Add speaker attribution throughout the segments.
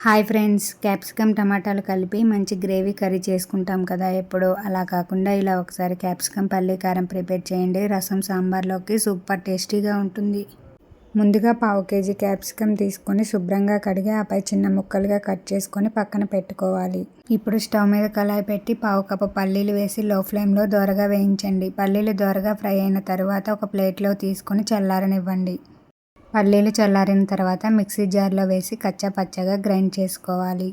Speaker 1: Hi friends capsicum టమాటాలు కలిపి మంచి గ్రేవీ కర్రీ చేసుకుంటాం కదా ఎప్పుడు. అలా కాకుండా ఇలా ఒకసారి క్యాప్సికమ్ పల్లి కారం ప్రిపేర్ చేయండి. రసం సాంబార్లోకి సూపర్ టేస్టీగా ఉంటుంది. ముందుగా పావు కేజీ క్యాప్సికమ్ తీసుకొని శుభ్రంగా కడిగి ఆపై చిన్న ముక్కలుగా కట్ చేసుకొని పక్కన పెట్టుకోవాలి. ఇప్పుడు స్టవ్ మీద కళాయి పెట్టి పావు కప్పు పల్లీలు వేసి లో ఫ్లేమ్లో దోరగా వేయించండి. పల్లీలు దోరగా ఫ్రై అయిన తర్వాత ఒక ప్లేట్లో తీసుకొని చల్లారనివ్వండి. పల్లీలు చల్లారిన తర్వాత మిక్సీ జార్లో వేసి కచ్చా పచ్చగా గ్రైండ్ చేసుకోవాలి.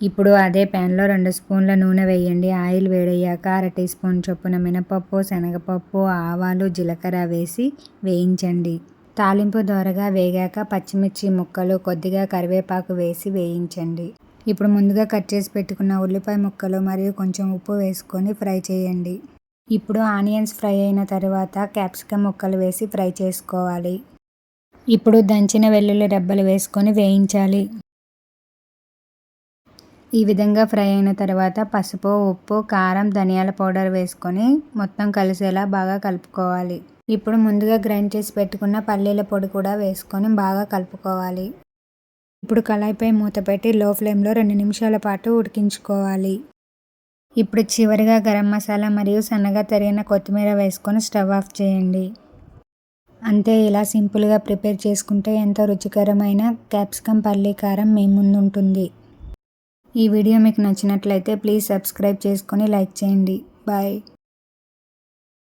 Speaker 1: ఇప్పుడు అదే ప్యాన్లో రెండు స్పూన్ల నూనె వేయండి. ఆయిల్ వేడయ్యాక అర టీ స్పూన్ చొప్పున మినపప్పు శనగపప్పు ఆవాలు జీలకర్ర వేసి వేయించండి. తాలింపు దోరగా వేగాక పచ్చిమిర్చి ముక్కలు కొద్దిగా కరివేపాకు వేసి వేయించండి. ఇప్పుడు ముందుగా కట్ చేసి పెట్టుకున్న ఉల్లిపాయ ముక్కలు మరియు కొంచెం ఉప్పు వేసుకొని ఫ్రై చేయండి. ఇప్పుడు ఆనియన్స్ ఫ్రై అయిన తర్వాత క్యాప్సికమ్ ముక్కలు వేసి ఫ్రై చేసుకోవాలి. ఇప్పుడు దంచిన వెల్లుల్లి రెబ్బలు వేసుకొని వేయించాలి. ఈ విధంగా ఫ్రై అయిన తర్వాత పసుపు ఉప్పు కారం ధనియాల పౌడర్ వేసుకొని మొత్తం కలిసేలా బాగా కలుపుకోవాలి. ఇప్పుడు ముందుగా గ్రైండ్ చేసి పెట్టుకున్న పల్లీల పొడి కూడా వేసుకొని బాగా కలుపుకోవాలి. ఇప్పుడు కళాయిపై మూత పెట్టి లో ఫ్లేమ్లో రెండు నిమిషాల పాటు ఉడికించుకోవాలి. ఇప్పుడు చివరిగా గరం మసాలా మరియు సన్నగా తరిగిన కొత్తిమీర వేసుకొని స్టవ్ ఆఫ్ చేయండి. అంతే ఇలా సింపుల్గా ప్రిపేర్ చేసుకుంటే ఎంతో రుచికరమైన క్యాప్సికమ్ పల్లీ కారం మీ ముందుంటుంది. ఈ వీడియో మీకు నచ్చినట్లయితే ప్లీజ్ సబ్స్క్రైబ్ చేసుకొని లైక్ చేయండి. బాయ్.